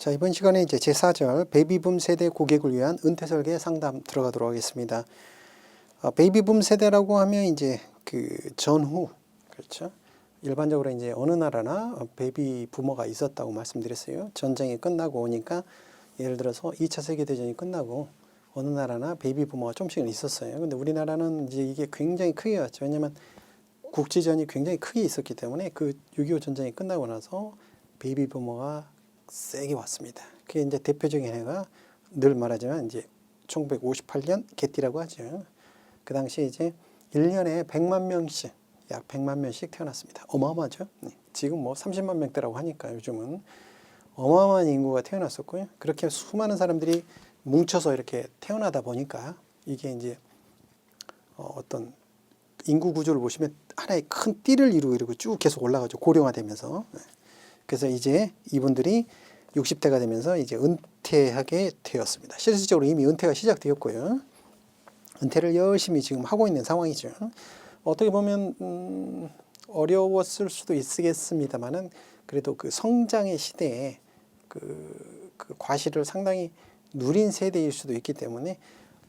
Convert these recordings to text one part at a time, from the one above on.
자, 이번 시간에 이제 제4절 베이비붐 세대 고객을 위한 은퇴 설계 상담 들어가도록 하겠습니다. 어, 베이비붐 세대라고 하면 이제 그 전후 그렇죠. 일반적으로 이제 어느 나라나 어, 베이비 부모가 있었다고 말씀드렸어요. 전쟁이 끝나고 오니까 예를 들어서 2차 세계 대전이 끝나고 어느 나라나 베이비 부모가 좀씩은 있었어요. 근데 우리나라는 이제 이게 굉장히 크게 왔죠. 왜냐면 국지전이 굉장히 크게 있었기 때문에 그 6.25 전쟁이 끝나고 나서 베이비 부모가 세게 왔습니다. 그게 이제 대표적인 해가 늘 말하지만 이제 1958년 개띠라고 하죠. 그 당시에 이제 1년에 100만 명씩 약 100만 명씩 태어났습니다. 어마어마하죠. 네. 지금 뭐 30만 명대라고 하니까 요즘은 어마어마한 인구가 태어났었고요. 그렇게 수많은 사람들이 뭉쳐서 이렇게 태어나다 보니까 이게 이제 어, 어떤 인구 구조를 보시면 하나의 큰 띠를 이루고 이러고 쭉 계속 올라가죠. 고령화되면서. 네. 그래서 이제 이분들이 60대가 되면서 이제 은퇴하게 되었습니다. 실질적으로 이미 은퇴가 시작되었고요. 은퇴를 열심히 지금 하고 있는 상황이죠. 어떻게 보면 음, 어려웠을 수도 있겠습니다만은 그래도 그 성장의 시대에 그, 그 과실을 상당히 누린 세대일 수도 있기 때문에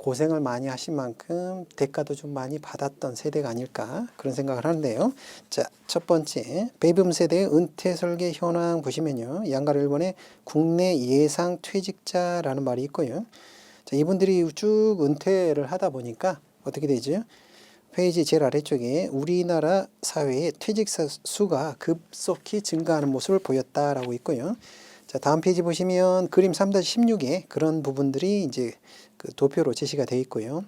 고생을 많이 하신 만큼 대가도 좀 많이 받았던 세대가 아닐까 그런 생각을 하는데요. 자, 첫 번째 베이비붐 세대의 은퇴 설계 현황 보시면요. 양가로 일본의 국내 예상 퇴직자라는 말이 있고요. 자, 이분들이 쭉 은퇴를 하다 보니까 어떻게 되죠? 페이지 제일 아래쪽에 우리나라 사회의 퇴직자 수가 급속히 증가하는 모습을 보였다라고 있고요. 자, 다음 페이지 보시면 그림 3-16에 그런 부분들이 이제 그 도표로 제시가 되어 있고요.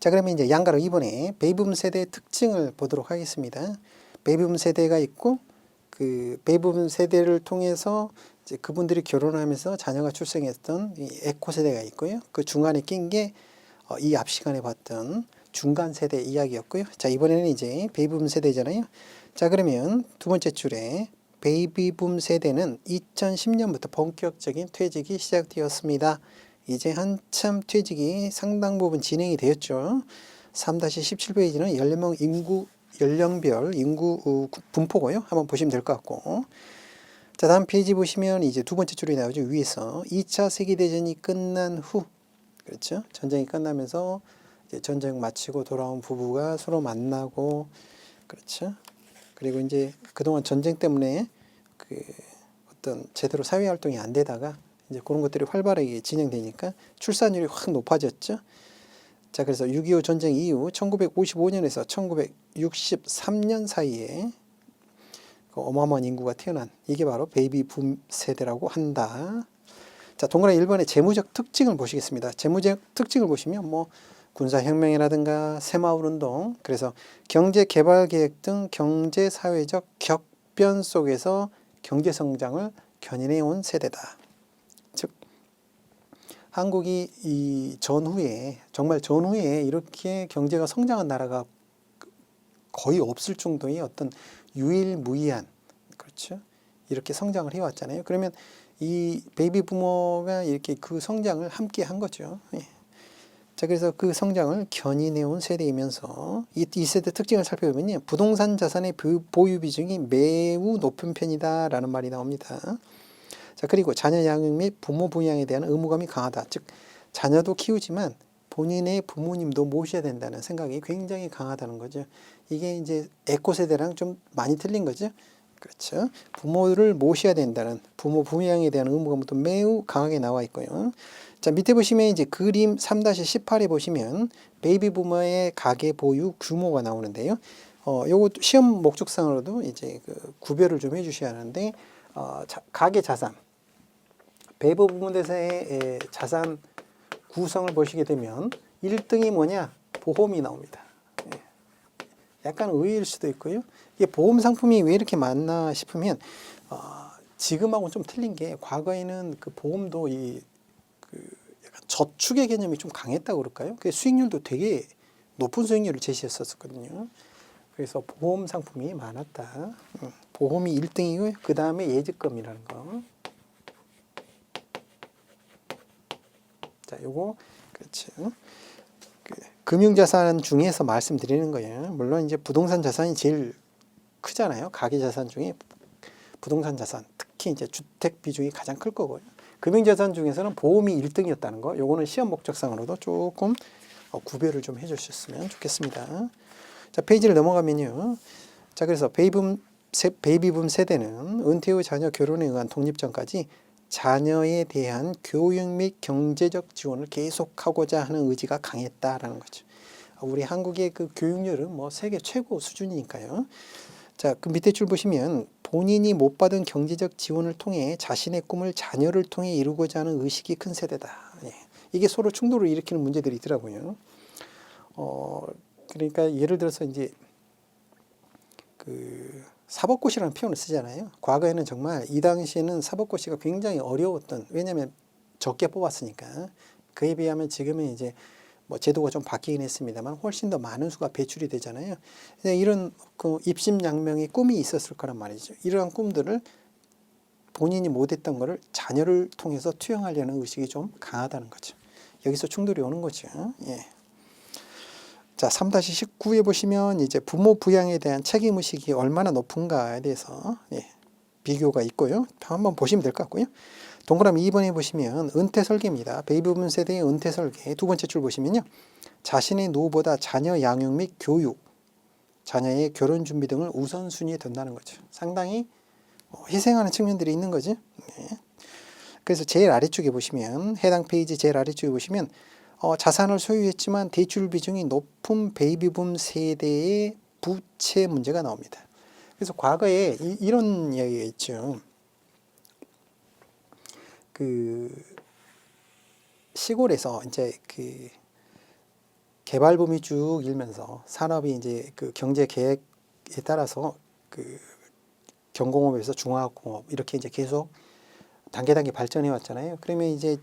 자, 그러면 이제 양가로 이번에 베이비붐 세대의 특징을 보도록 하겠습니다. 베이비붐 세대가 있고 그 베이비붐 세대를 통해서 이제 그분들이 결혼하면서 자녀가 출생했던 이 에코 세대가 있고요. 그 중간에 낀 게 이 앞 시간에 봤던 중간 세대 이야기였고요. 자, 이번에는 이제 베이비붐 세대잖아요. 자, 그러면 두 번째 줄에 베이비붐 세대는 2010년부터 본격적인 퇴직이 시작되었습니다. 이제 한참 퇴직이 상당 부분 진행이 되었죠. 3-17페이지는 연령 인구 연령별 인구 어, 분포고요. 한번 보시면 될 것 같고. 자, 다음 페이지 보시면 이제 두 번째 줄이 나오죠. 위에서 2차 세계 대전이 끝난 후 그렇죠? 전쟁이 끝나면서 이제 전쟁 마치고 돌아온 부부가 서로 만나고 그렇죠? 그리고 이제 그동안 전쟁 때문에 그 어떤 제대로 사회 활동이 안 되다가 이제 그런 것들이 활발하게 진행되니까 출산율이 확 높아졌죠. 자, 그래서 6.25 전쟁 이후 1955년에서 1963년 사이에 그 어마어마한 인구가 태어난 이게 바로 베이비 붐 세대라고 한다. 자, 동그라미 1번의 재무적 특징을 보시겠습니다. 재무적 특징을 보시면 뭐 군사혁명이라든가 새마을운동 그래서 경제개발계획 등 경제사회적 격변 속에서 경제성장을 견인해 온 세대다. 즉 한국이 이 전후에 정말 전후에 이렇게 경제가 성장한 나라가 거의 없을 정도의 어떤 유일무이한 그렇죠 이렇게 성장을 해왔잖아요. 그러면 이 베이비 부모가 이렇게 그 성장을 함께 한 거죠. 예. 자 그래서 그 성장을 견인해온 세대이면서 이, 이 세대 특징을 살펴보면요 부동산 자산의 보유 비중이 매우 높은 편이다라는 말이 나옵니다. 자 그리고 자녀 양육 및 부모 부양에 대한 의무감이 강하다. 즉 자녀도 키우지만 본인의 부모님도 모셔야 된다는 생각이 굉장히 강하다는 거죠. 이게 이제 에코 세대랑 좀 많이 틀린 거죠. 그렇죠. 부모를 모셔야 된다는 부모 부양에 대한 의무감도 매우 강하게 나와 있고요. 자 밑에 보시면 이제 그림 3-18에 보시면 베이비 부모의 가계 보유 규모가 나오는데요. 어 요거 시험 목적상으로도 이제 그 구별을 좀 해주셔야 하는데 어 자, 가계 자산 베이비 부모대사의 자산 구성을 보시게 되면 1등이 뭐냐 보험이 나옵니다. 예. 약간 의외일 수도 있고요. 이게 보험 상품이 왜 이렇게 많나 싶으면 어, 지금하고는 좀 틀린 게 과거에는 그 보험도 이 그 약간 저축의 개념이 좀 강했다고 그럴까요? 그 수익률도 되게 높은 수익률을 제시했었거든요. 그래서 보험 상품이 많았다. 음, 보험이 1등이고요. 그 다음에 예직금이라는 거. 자, 요거 그렇죠. 그 금융자산 중에서 말씀드리는 거예요. 물론 이제 부동산 자산이 제일 크잖아요. 가계 자산 중에 부동산 자산, 특히 이제 주택 비중이 가장 클 거고요. 금융자산 중에서는 보험이 1등이었다는 거, 요거는 시험 목적상으로도 조금 어, 구별을 좀 해주셨으면 좋겠습니다. 자 페이지를 넘어가면요. 자 그래서 베이붐 세, 베이비붐 세대는 은퇴 후 자녀 결혼에 의한 독립 전까지 자녀에 대한 교육 및 경제적 지원을 계속하고자 하는 의지가 강했다라는 거죠. 우리 한국의 그 교육률은 뭐 세계 최고 수준이니까요. 자, 그 밑에 줄 보시면 본인이 못 받은 경제적 지원을 통해 자신의 꿈을 자녀를 통해 이루고자 하는 의식이 큰 세대다. 예. 이게 서로 충돌을 일으키는 문제들이 있더라고요. 어, 그러니까 예를 들어서 이제 그 사법고시라는 표현을 쓰잖아요. 과거에는 정말 이 당시에는 사법고시가 굉장히 어려웠던 왜냐하면 적게 뽑았으니까 그에 비하면 지금은 이제 뭐 제도가 좀 바뀌긴 했습니다만 훨씬 더 많은 수가 배출이 되잖아요. 이런 그 입심양명의 꿈이 있었을 거란 말이죠. 이러한 꿈들을 본인이 못했던 거를 자녀를 통해서 투영하려는 의식이 좀 강하다는 거죠. 여기서 충돌이 오는 거죠. 예. 자, 3-19에 보시면 이제 부모 부양에 대한 책임 의식이 얼마나 높은가에 대해서 예, 비교가 있고요. 한번 보시면 될 것 같고요. 동그라미 2번에 보시면 은퇴 설계입니다. 베이비붐 세대의 은퇴 설계 두 번째 줄 보시면요. 자신의 노후보다 자녀 양육 및 교육, 자녀의 결혼 준비 등을 우선순위에 둔다는 거죠. 상당히 어, 희생하는 측면들이 있는 거죠. 네. 그래서 제일 아래쪽에 보시면 해당 페이지 제일 아래쪽에 보시면 어, 자산을 소유했지만 대출 비중이 높은 베이비붐 세대의 부채 문제가 나옵니다. 그래서 과거에 이, 이런 이야기가 있죠. 그 시골에서 이제 그 개발붐이 쭉 일면서 산업이 이제 그 경제 계획에 따라서 그 경공업에서 중화학공업 이렇게 이제 계속 단계 단계 발전해 왔잖아요. 그러면 이제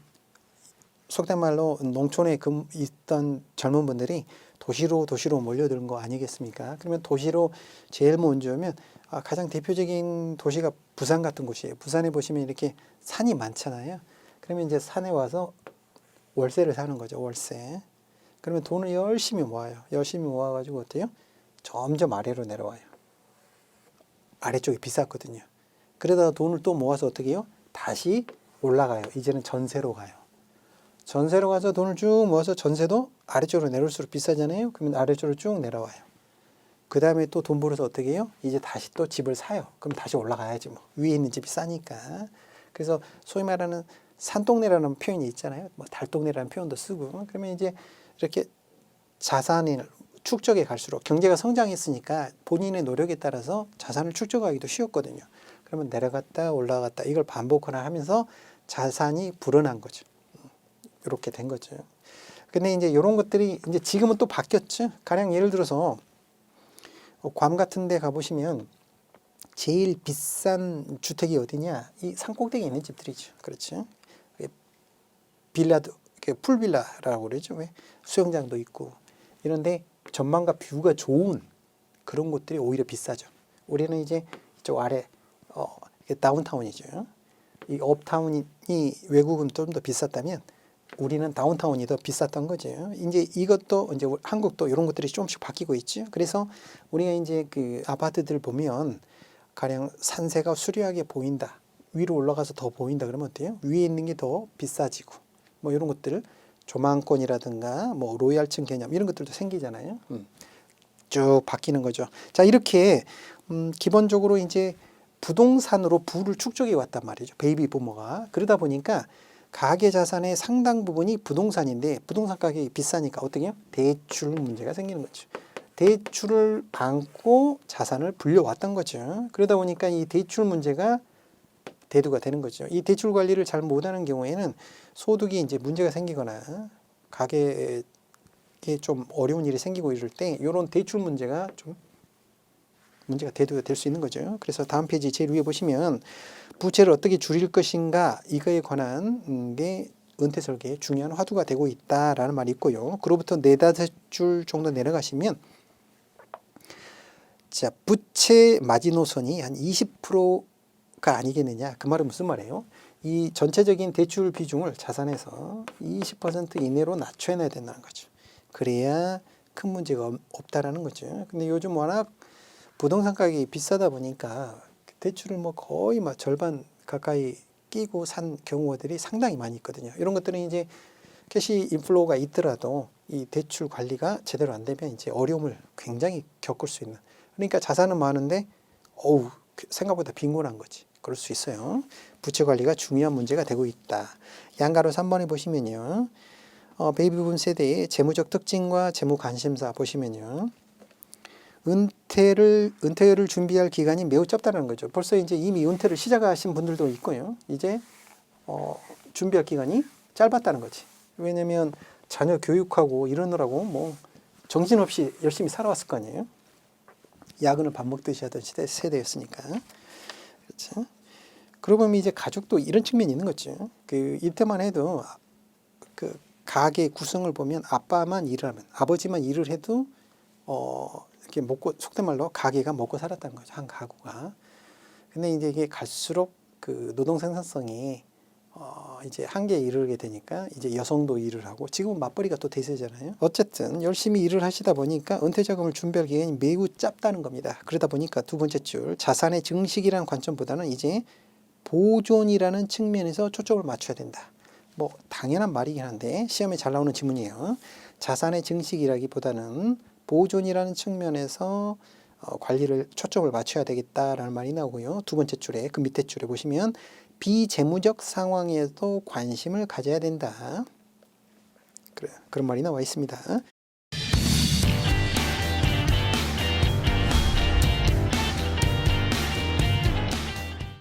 속된 말로 농촌에 금 있던 젊은 분들이 도시로 도시로 몰려드는 거 아니겠습니까? 그러면 도시로 제일 먼저 오면 아, 가장 대표적인 도시가 부산 같은 곳이에요. 부산에 보시면 이렇게 산이 많잖아요. 그러면 이제 산에 와서 월세를 사는 거죠. 월세. 그러면 돈을 열심히 모아요. 열심히 모아가지고 어때요? 점점 아래로 내려와요. 아래쪽이 비쌌거든요. 그러다가 돈을 또 모아서 어떻게 해요? 다시 올라가요. 이제는 전세로 가요. 전세로 가서 돈을 쭉 모아서 전세도 아래쪽으로 내려올수록 비싸잖아요. 그러면 아래쪽으로 쭉 내려와요. 그 다음에 또 돈 벌어서 어떻게 해요? 이제 다시 또 집을 사요. 그럼 다시 올라가야지 뭐. 위에 있는 집이 싸니까. 그래서 소위 말하는 산동네라는 표현이 있잖아요. 뭐 달동네라는 표현도 쓰고. 그러면 이제 이렇게 자산을 축적해 갈수록 경제가 성장했으니까 본인의 노력에 따라서 자산을 축적하기도 쉬웠거든요. 그러면 내려갔다 올라갔다 이걸 반복하나 하면서 자산이 불어난 거죠. 이렇게 된 거죠. 근데 이제 이런 것들이 이제 지금은 또 바뀌었죠. 가령 예를 들어서 괌 같은 데 가보시면 제일 비싼 주택이 어디냐? 이 산꼭대기에 있는 집들이죠. 그렇죠. 빌라도, 풀빌라라고 그러죠. 왜? 수영장도 있고. 이런데 전망과 뷰가 좋은 그런 곳들이 오히려 비싸죠. 우리는 이제 이쪽 아래, 어, 다운타운이죠. 이 업타운이 외국은 좀 더 비쌌다면 우리는 다운타운이 더 비쌌던 거죠. 이제 이것도 이제 한국도 이런 것들이 조금씩 바뀌고 있죠. 그래서 우리가 이제 그 아파트들 보면 가령 산세가 수려하게 보인다. 위로 올라가서 더 보인다 그러면 어때요? 위에 있는 게 더 비싸지고 뭐 이런 것들을 조망권이라든가 뭐 로얄층 개념 이런 것들도 생기잖아요. 음. 쭉 바뀌는 거죠. 자 이렇게 음, 기본적으로 이제 부동산으로 부를 축적해 왔단 말이죠. 베이비 부모가 그러다 보니까 가계 자산의 상당 부분이 부동산인데 부동산 가격이 비싸니까 어떻게 해요? 대출 문제가 생기는 거죠. 대출을 받고 자산을 불려왔던 거죠. 그러다 보니까 이 대출 문제가 대두가 되는 거죠. 이 대출 관리를 잘 못하는 경우에는 소득이 이제 문제가 생기거나 가게에 좀 어려운 일이 생기고 이럴 때 이런 대출 문제가 좀 문제가 대두가 될 수 있는 거죠. 그래서 다음 페이지 제일 위에 보시면 부채를 어떻게 줄일 것인가 이거에 관한 게 은퇴 설계의 중요한 화두가 되고 있다라는 말이 있고요. 그로부터 네다섯 줄 정도 내려가시면 자 부채 마지노선이 한 20%가 아니겠느냐 그 말은 무슨 말이에요? 이 전체적인 대출 비중을 자산에서 20% 이내로 낮춰야 된다는 거죠. 그래야 큰 문제가 없- 없다라는 거죠. 근데 요즘 워낙 부동산 가격이 비싸다 보니까 대출을 뭐 거의 막 절반 가까이 끼고 산 경우들이 상당히 많이 있거든요. 이런 것들은 이제 캐시 인플로우가 있더라도 이 대출 관리가 제대로 안 되면 이제 어려움을 굉장히 겪을 수 있는. 그러니까 자산은 많은데 어우 생각보다 빈곤한 거지. 그럴 수 있어요. 부채 관리가 중요한 문제가 되고 있다. 양가로 3번에 보시면요. 어, 베이비붐 세대의 재무적 특징과 재무 관심사 보시면요. 은퇴를 은퇴를 준비할 기간이 매우 짧다는 거죠. 벌써 이제 이미 은퇴를 시작하신 분들도 있고요. 이제 어, 준비할 기간이 짧았다는 거지. 왜냐면 자녀 교육하고 이러느라고 뭐 정신없이 열심히 살아왔을 거 아니에요. 야근을 밥 먹듯이 하던 시대 세대였으니까. 그렇죠. 그러고 보면 이제 가족도 이런 측면이 있는 거죠. 그 이때만 해도 그 가게 구성을 보면 아빠만 일을 하면 아버지만 일을 해도 어 이렇게 먹고 속된 말로 가게가 먹고 살았다는 거죠. 한 가구가. 근데 이제 이게 갈수록 그 노동 생산성이 어 이제 한계에 이르게 되니까 이제 여성도 일을 하고 지금은 맞벌이가 또 대세잖아요. 어쨌든 열심히 일을 하시다 보니까 은퇴 자금을 준비할 기간이 매우 짧다는 겁니다. 그러다 보니까 두 번째 줄 자산의 증식이라는 관점보다는 이제 보존이라는 측면에서 초점을 맞춰야 된다. 뭐 당연한 말이긴 한데 시험에 잘 나오는 지문이에요. 자산의 증식이라기보다는 보존이라는 측면에서 어, 관리를 초점을 맞춰야 되겠다라는 말이 나오고요. 두 번째 줄에 그 밑에 줄에 보시면 비재무적 상황에도 관심을 가져야 된다. 그래, 그런 말이 나와 있습니다.